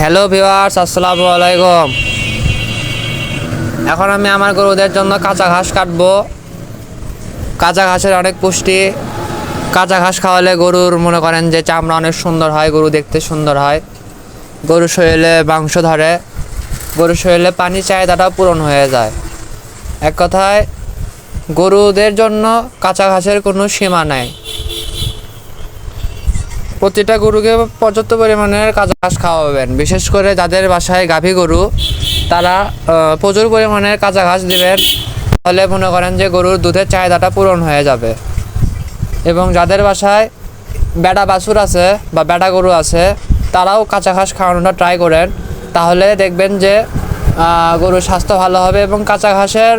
Hello viewers আসসালামু আলাইকুম। এখন আমি আমার গরুদের জন্য কাঁচা ঘাস কাটবো। কাঁচা ঘাসের অনেক পুষ্টি। কাঁচা ঘাস খাওয়ালে গরুর মনে করেন যে চামড়া অনেক সুন্দর হয়, গরু দেখতে সুন্দর হয়। গরুর শরীরে মাংস ধরে। গরুর শরীরে পানি চাহিদাটাও পূরণ হয়ে যায়। এক কথায়, গরুদের জন্য কাঁচা ঘাসের কোনো সীমা নাই। প্রতিটা গরুকে পর্যাপ্ত পরিমাণের কাঁচা ঘাস খাওয়াবেন। বিশেষ করে যাদের বাসায় গাভী গরু, তারা প্রচুর পরিমাণের কাঁচা ঘাস দেবেন। তাহলে মনে করেন যে গরুর দুধের চাহিদাটা পূরণ হয়ে যাবে। এবং যাদের বাসায় বেটা বাছুর আছে বা বেটা গরু আছে, তারাও কাঁচা ঘাস খাওয়ানোটা ট্রাই করেন। তাহলে দেখবেন যে গরুর স্বাস্থ্য ভালো হবে এবং কাঁচা ঘাসের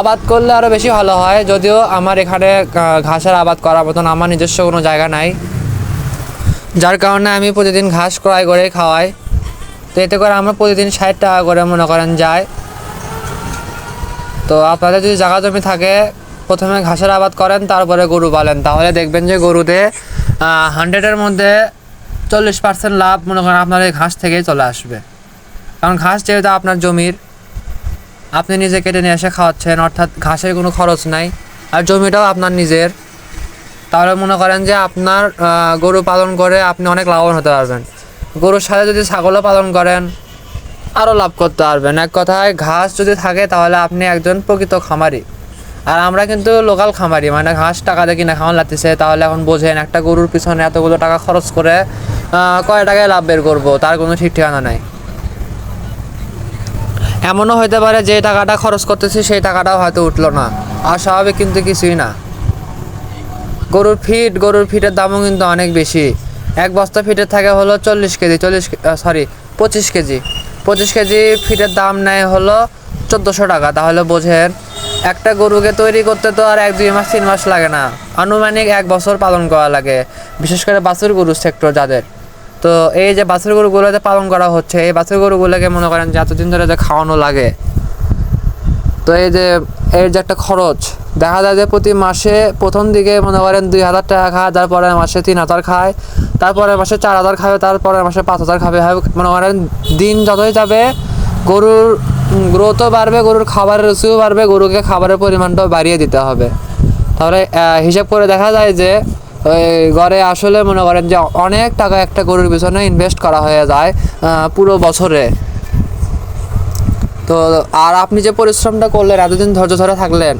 আবাদ করলে আরও বেশি ভালো হয়। যদিও আমার এখানে ঘাসের আবাদ করার মতন আমার নিজস্ব কোনো জায়গা নাই। যার কারণে আমি প্রতিদিন ঘাস ক্রয় করে খাওয়াই। তো এতে করে আমরা প্রতিদিন ষাট টাকা করে মনে করেন যায় তো আপনাদের যদি জায়গা জমি থাকে, প্রথমে ঘাসের আবাদ করেন, তারপরে গরু পালেন। তাহলে দেখবেন যে গরুতে হান্ড্রেডের মধ্যে চল্লিশ পার্সেন্ট লাভ মনে করেন আপনার এই ঘাস থেকেই চলে আসবে। কারণ ঘাস যেহেতু আপনার জমির, আপনি নিজে কেটে নিয়ে এসে খাওয়াচ্ছেন, অর্থাৎ ঘাসের কোনো খরচ নাই। আর জমিটাও আপনার নিজের। তাহলে মনে করেন যে আপনার গরু পালন করে আপনি অনেক লাভবান হতে পারবেন। গরুর সাথে যদি ছাগলও পালন করেন, আরও লাভ করতে পারবেন। এক কথায়, ঘাস যদি থাকে তাহলে আপনি একজন প্রকৃত খামারি। আর আমরা কিন্তু লোকাল খামারি মানে ঘাস টাকা দিয়ে কিনে খাওয়ান লাগতেছে, তাহলে এখন বোঝেন একটা গরুর পিছনে এতগুলো টাকা খরচ করে কয় টাকায় লাভ বের করব? তার কোনো ঠিক ঠিকানা নাই। এমনও হতে পারে যে টাকাটা খরচ করতেছি, সেই টাকাটাও হয়তো উঠল না। আর স্বাভাবিক কিন্তু কিছুই না। গরুর ফিট গরুর ফিটের দামও কিন্তু অনেক বেশি। এক বস্তা ফিটের থাকে হলো চল্লিশ কেজি, চল্লিশ সরি পঁচিশ কেজি। পঁচিশ কেজি ফিটের দাম নেয় হলো চোদ্দোশো টাকা। তাহলে বোঝেন, একটা গরুকে তৈরি করতে তো আর এক, দুই মাস, তিন মাস লাগে না। আনুমানিক এক বছর পালন করা লাগে, বিশেষ করে বাছুর গরু সেক্টর যাদের। তো এই যে বাছুর গরুগুলোতে পালন করা হচ্ছে, এই বাছুর গরুগুলোকে মনে করেন যে এতদিন ধরে যে খাওয়ানো লাগে। তো এই যে, এর যে একটা খরচ দেখা যায় যে প্রতি মাসে প্রথম দিকে মনে করেন দুই হাজার টাকা খায়, তারপরে মাসে তিন হাজার খায়, তারপরে মাসে চার হাজার খাবে, তারপরে মাসে পাঁচ হাজার খাবে। মনে করেন দিন যতই যাবে, গরুর গ্রোথও বাড়বে, গরুর খাবারের রুচিও বাড়বে, গরুকে খাবারের পরিমাণটাও বাড়িয়ে দিতে হবে। তাহলে হিসাব করে দেখা যায় যে, ওই ঘরে আসলে মনে করেন যে অনেক টাকা একটা গরুর পিছনে ইনভেস্ট করা হয়ে যায় পুরো বছরে। তো, আর আপনি যে পরিশ্রমটা করলেন, এতদিন ধৈর্য ধরে থাকলেন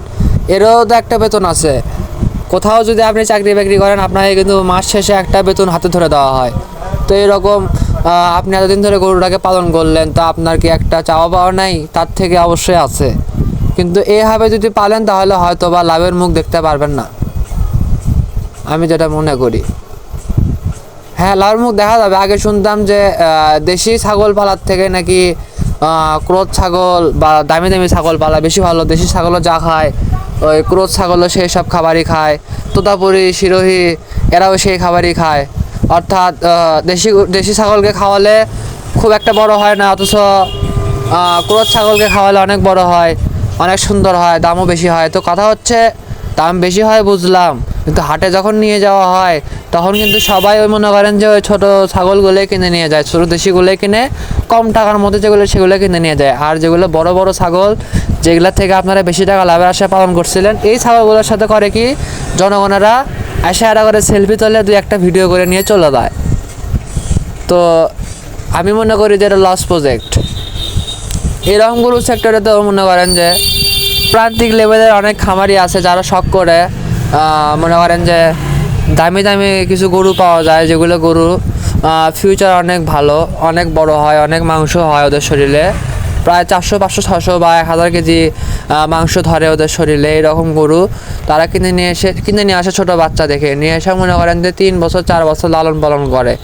এরও তো একটা বেতন আছে। কোথাও যদি আপনি চাকরি বাকরি করেন, আপনাকে কিন্তু মাস শেষে একটা বেতন হাতে ধরে দেওয়া হয়। তো এরকম আপনি এতদিন ধরে গরুটাকে পালন করলেন, তা আপনার কি একটা চাওয়া পাওয়া নাই? তার থেকে অবশ্যই আছে। কিন্তু এভাবে যদি পালেন, তাহলে হয়তো বা লাভের মুখ দেখতে পারবেন না। আমি যেটা মনে করি। হ্যাঁ লাভের মুখ দেখা যাবে। আগে শুনতাম যে দেশি ছাগল পালার থেকে নাকি ক্রোধ ছাগল বা দামি দামি ছাগল পালা, বেশি ভালো, দেশি ছাগলও যা খায়, ওই ক্রোধ ছাগলও সেই সব খাবারই খায়। তোতাপুরি, শিরোহি, এরাও সেই খাবারই খায়। অর্থাৎ দেশি দেশি ছাগলকে খাওয়ালে খুব একটা বড় হয় না, অথচ ক্রোধ ছাগলকে খাওয়ালে অনেক বড় হয়, অনেক সুন্দর হয়, দামও বেশি হয়। তো কথা হচ্ছে, দাম বেশি হয় বুঝলাম। কিন্তু হাটে যখন নিয়ে যাওয়া হয়, তখন কিন্তু সবাই ওই মনে করেন যে ওই ছোটো ছাগলগুলোই কিনে নিয়ে যায়, ছোটো দেশিগুলোই কিনে, কম টাকার মধ্যে যেগুলো সেগুলো কিনে নিয়ে যায়। আর যেগুলো বড় বড় ছাগল, যেগুলো থেকে আপনারা বেশি টাকা লাভের আশা পালন করছিলেন, এই ছাগলগুলোর সাথে করে কি জনগণেরা এসে আরা করে সেলফি তোলে দুই একটা ভিডিও করে নিয়ে চলে যায়। তো আমি মনে করি যে এটা লস প্রজেক্ট এরকম গরু সেক্টরে তো মনে করেন যে প্রান্তিক লেভেলের অনেক খামারি আছে যারা শখ করে মনে করেন যে দামি দামি কিছু গরু পাওয়া যায়, যেগুলো গরু ফিউচার অনেক ভালো, অনেক বড় হয়, অনেক মাংস হয় ওদের শরীরে। প্রায় চারশো, পাঁচশো ছশো বা এক হাজার কেজি মাংস ধরে ওদের শরীরে এরকম গরু। তারা কিনে নিয়ে এসে, কিনে নিয়ে আসে ছোটো বাচ্চা দেখে। নিয়ে এসে মনে করেন যে তিন বছর, চার বছর লালন পালন করে।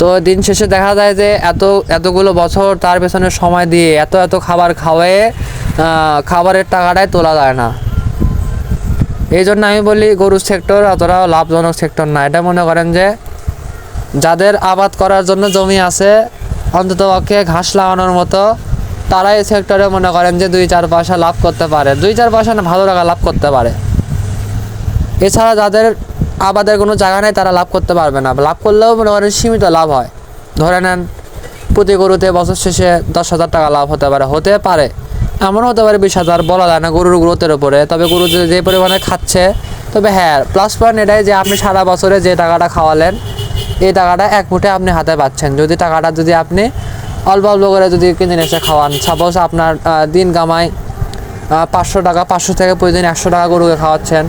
তো দিন শেষে দেখা যায় যে এত, এতগুলো বছর তার পেছনে সময় দিয়ে এত এত খাবার খাওয়ায়ে খাবারের টাকাটাই তোলা যায় না। এই জন্য আমি বলি গরুর সেক্টর অতটা লাভজনক সেক্টর না। এটা মনে করেন যে যাদের আবাদ করার জন্য জমি আছে, অন্তত পক্ষে ঘাস লাগানোর মতো তারা এই সেক্টরে মনে করেন যে দুই চার পয়সা লাভ করতে পারে। দুই চার পয়সা না, ভালো টাকা লাভ করতে পারে। এছাড়া যাদের আবাদের কোনো জায়গা নেই, তারা লাভ করতে পারবে না। লাভ করলেও মনে করেন সীমিত লাভ হয়। ধরে নেন, প্রতি গরুতে বছর শেষে দশ হাজার টাকা লাভ হতে পারে। হতে পারে। এমন হতে পারে বিশ হাজার, বলা যায় না গরুর গ্রোথের উপরে। তবে গরু যে পরিমাণে খাচ্ছে, তবে হ্যাঁ প্লাস পয়েন্ট এটাই যে আপনি সারা বছরে যে টাকাটা খাওয়ালেন, এই টাকাটা এক মুঠে আপনি হাতে পাচ্ছেন। যদি টাকাটা যদি আপনি অল্প অল্প করে যদি কিনে এসে খাওয়ান সাপোজ আপনার দিন কামাই পাঁচশো টাকা, পাঁচশো থেকে প্রতিদিন একশো টাকা গরুকে খাওয়াচ্ছেন,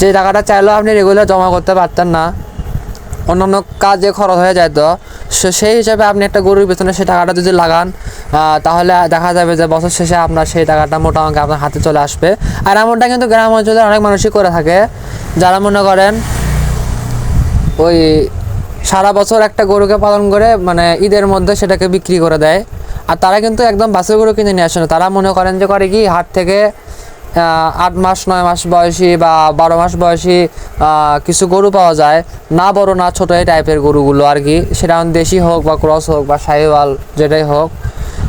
যে টাকাটা চাইলেও আপনি রেগুলার জমা করতে পারতেন না। অন্যান্য কাজে খরচ হয়ে যায় তো। সেই হিসাবে আপনি একটা গরুর পেছনে সেই টাকাটা যদি লাগান তাহলে দেখা যাবে যে বছর শেষে আপনার সেই টাকাটা মোটা অঙ্কে আপনার হাতে চলে আসবে। আর এমনটা কিন্তু গ্রাম অঞ্চলে অনেক মানুষই করে থাকে। যারা মনে করেন ওই সারা বছর একটা গরুকে পালন করে মানে ঈদের মধ্যে সেটাকে বিক্রি করে দেয়। আর তারা কিন্তু একদম বাসের গরু কিনে নিয়ে আসে না। তারা মনে করেন যে করে কি, হাট থেকে আট মাস, নয় মাস বয়সী বা বারো মাস বয়সী কিছু গরু পাওয়া যায়। না বড়, না ছোটো এই টাইপের গরুগুলো আর কি। সেটা দেশি হোক বা ক্রস হোক বা সাহিওয়াল, যেটাই হোক।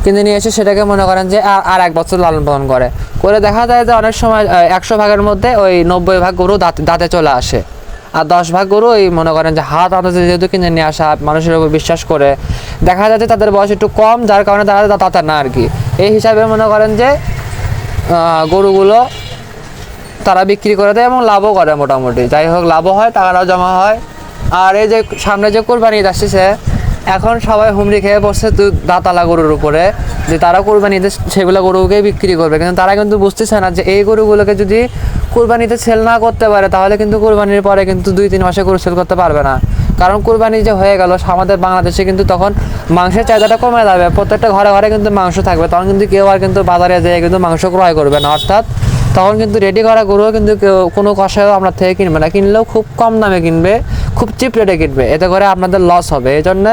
কিনে নিয়ে এসে সেটাকে মনে করেন যে আর এক বছর লালন পালন করে। করে দেখা যায় যে অনেক সময় একশো ভাগের মধ্যে ওই নব্বই ভাগ গরু দাঁতে দাঁতে চলে আসে। আর দশ ভাগ গরু ওই মনে করেন যে হাত আন্দাজে যেহেতু কিনে নিয়ে আসা, মানুষের উপর বিশ্বাস করে। দেখা যায় যে তাদের বয়স একটু কম, যার কারণে তারা দাঁতা না আর কি। এই হিসাবে মনে করেন যে গরুগুলো তারা বিক্রি করে দেয় এবং লাভও করে মোটামুটি। যাই হোক, লাভও হয়, টাকাটাও জমা হয়। আর এই যে সামনে যে কোরবানি আসছে এখন সবাই হুমড়ি খেয়ে দু- দাঁতালা গরুর উপরে। যে তারা কোরবানিতে সেগুলো গরুকেই বিক্রি করবে। কিন্তু তারা কিন্তু বুঝতেছে না যে এই গরুগুলোকে যদি কোরবানিতে সেল না করতে পারে, তাহলে কিন্তু কোরবানির পরে কিন্তু দুই তিন মাসে গরু সেল করতে পারবে না। কারণ কোরবানি যে হয়ে গেল আমাদের বাংলাদেশে কিন্তু তখন মাংসের চাহিদাটা কমে যাবে। প্রত্যেকটা ঘরে ঘরে কিন্তু মাংস থাকবে। তখন কিন্তু কেউ আর কিন্তু বাজারে যেয়ে কিন্তু মাংস ক্রয় করবে না। অর্থাৎ তখন কিন্তু রেডি করা গরুও কিন্তু কোনো কষায়ও আপনার থেকে কিনবে না। কিনলেও খুব কম দামে কিনবে, খুব চিপ রেটে কিনবে। এতে করে আপনাদের লস হবে। এই জন্যে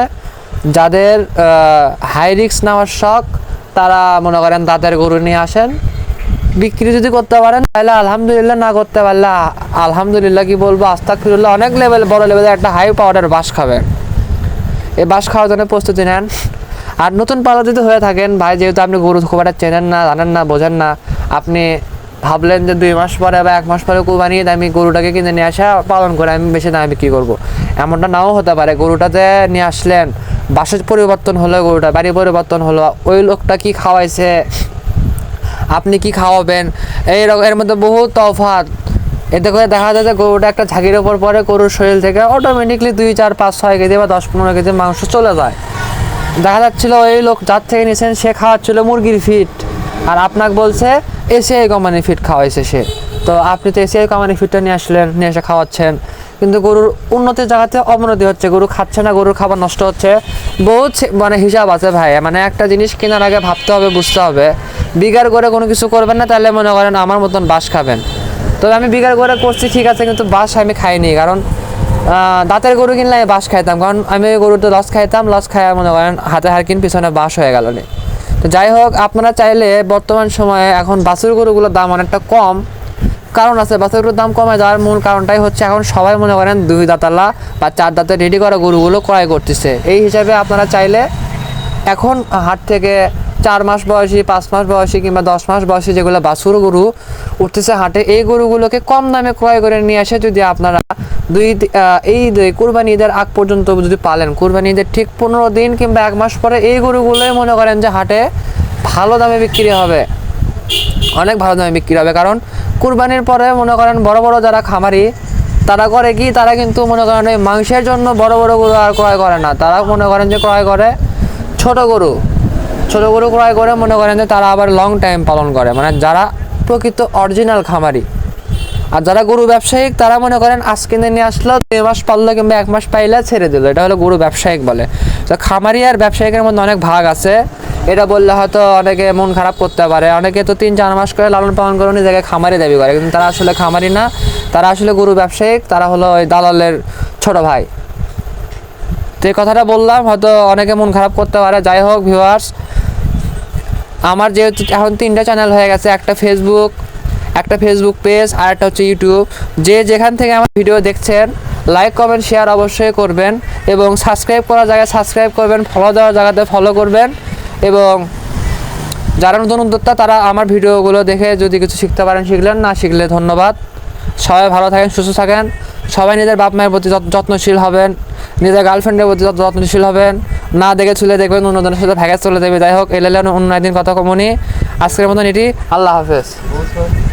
যাদের হাই রিক্স নেওয়ার শখ, তারা মনে করেন তাদের গরু নিয়ে আসেন। বিক্রি যদি করতে পারেন, তাহলে আলহামদুলিল্লাহ, না করতে পারলে আলহামদুলিল্লাহ কি বলব আস্তাক ফিরুল্লাহ অনেক লেভেল বড় লেভেলের একটা হাই পাওয়ারের বাস খাবেন এই বাস খাওয়ার জন্য প্রস্তুতি নেন। আর নতুন পালা যদি হয়ে থাকেন, ভাই যেহেতু আপনি গরু খুব একটা চেনেন না, জানেন না, বোঝেন না, আপনি ভাবলেন যে দুই মাস পরে বা এক মাস পরে কোরবানি ঈদ আমি গরুটাকে কিনে নিয়ে আসা, পালন করে আমি বেশি দামে বিক্রি করব। এমনটা নাও হতে পারে গরুটাতে নিয়ে আসলেন বাসের পরিবর্তন হলো গরুটা, বাড়ি পরিবর্তন হলো, ওই লোকটা কি খাওয়াইছে, আপনি কি খাওয়াবেন, এই এর মধ্যে বহু তফাৎ। এতে করে দেখা যায় যে গরুটা একটা ঝাঁকির ওপর পরে গরুর শরীর থেকে অটোমেটিকলি দুই, চার, পাঁচ, ছয় কেজি বা দশ, পনেরো কেজি মাংস চলে যায়। দেখা যাচ্ছিল ওই লোক যার থেকে নিয়েছেন সে খাওয়াচ্ছিল মুরগির ফিট আর আপনাকে বলছে এসিআই কোম্পানির ফিট খাওয়াইছে সে। তো আপনি তো এসিআই কোম্পানির ফিটটা নিয়ে আসলেন, নিয়ে এসে খাওয়াচ্ছেন। কিন্তু গরুর উন্নতির জায়গাতে অবনতি হচ্ছে, গরু খাচ্ছে না, গরুর খাবার নষ্ট হচ্ছে। বহুত মানে হিসাব আছে ভাই মানে একটা জিনিস কেনার আগে ভাবতে হবে, বুঝতে হবে। বিগার করে কোনো কিছু করবেন না, তাহলে মনে করেন আমার মতন বাস খাবেন। তবে আমি বিগার করে করছি, ঠিক আছে, কিন্তু বাস আমি খাইনি, কারণ দাঁতের গরু কিনলে আমি বাস খাইতাম। কারণ আমি ওই গরুতে লস খাইতাম লস খাইয়া মনে করেন হাতে হার কিন পিছনে বাস হয়ে গেল নি। তো যাই হোক, আপনারা চাইলে বর্তমান সময়ে এখন বাছুর গরুগুলোর দাম অনেকটা কম। কারণ আছে, বাছুর গরুর দাম কমে যাওয়ার মূল কারণটাই হচ্ছে এখন সবাই মনে করেন দুই দাঁতালা বা চার দাঁতে রেডি করা গরুগুলো ক্রয় করতেছে। এই হিসাবে আপনারা চাইলে এখন হাট থেকে চার মাস বয়সী, পাঁচ মাস বয়সী কিংবা দশ মাস বয়সী যেগুলো বাছুর গরু উঠতেছে হাটে, এই গরুগুলোকে কম দামে ক্রয় করে নিয়ে আসে যদি আপনারা দুই এই কুরবানি ঈদের আগ পর্যন্ত যদি পালেন, কোরবানি ঈদের ঠিক পনেরো দিন কিংবা এক মাস পরে এই গরুগুলোই মনে করেন যে হাটে ভালো দামে বিক্রি হবে। অনেক ভালো দামে বিক্রি হবে। কারণ কুরবানির পরে মনে করেন বড় বড় যারা খামারি, তারা করে কি? তারা কিন্তু মনে করেন ওই মাংসের জন্য বড় বড় গরু আর ক্রয় করে না। তারা মনে করেন যে ক্রয় করে ছোট গরু। ছোট গরু ক্রয় করে মনে করেন যে তারা আবার লং টাইম পালন করে। মানে যারা প্রকৃত অরিজিনাল খামারি। আর যারা গরু ব্যবসায়িক, তারা মনে করেন আজ কিনে নিয়ে আসলো, দুই মাস পারল কিংবা এক মাস পাইলে ছেড়ে দিল। এটা হলো গরু ব্যবসায়িক বলে। তো খামারি আর ব্যবসায়িকের মধ্যে অনেক ভাগ আছে। এটা বললে হয়তো অনেকে মন খারাপ করতে পারে। অনেকে তো তিন, চার মাস করে লালন পালন করে নিজেকে খামারি দাবি করে। কিন্তু তারা আসলে খামারি না। তারা আসলে গরু ব্যবসায়িক। তারা হলো ওই দালালের ছোট ভাই। তো এই কথাটা বললাম, হয়তো অনেকে মন খারাপ করতে পারে। যাই হোক ভিউয়ার্স আমার যেহেতু এখন তিনটা চ্যানেল হয়ে গেছে। একটা ফেসবুক একটা ফেসবুক পেজ আর একটা হচ্ছে ইউটিউব যে যেখান থেকে আমার ভিডিও দেখছেন লাইক কমেন্ট শেয়ার অবশ্যই করবেন এবং সাবস্ক্রাইব করার জায়গায় সাবস্ক্রাইব করবেন ফলো দেওয়ার জায়গাতে ফলো করবেন এবং যারা নতুন উদ্যোক্তা, তারা আমার ভিডিওগুলো দেখে যদি কিছু শিখতে পারেন, শিখলেন না শিখলে ধন্যবাদ। সবাই ভালো থাকেন, সুস্থ থাকেন। সবাই নিজের বাপ মায়ের প্রতি যত- যত্নশীল হবেন, নিজের গার্লফ্রেন্ডের প্রতি যত যত্নশীল হবেন। না দেখে চলে দেখবেন, অন্যজনের সাথে ভ্যাগাস চলে যাবে। যাই হোক এলে অন্য একদিন কথা কমনি। আজকের মতন এটি। আল্লাহ হাফেজ।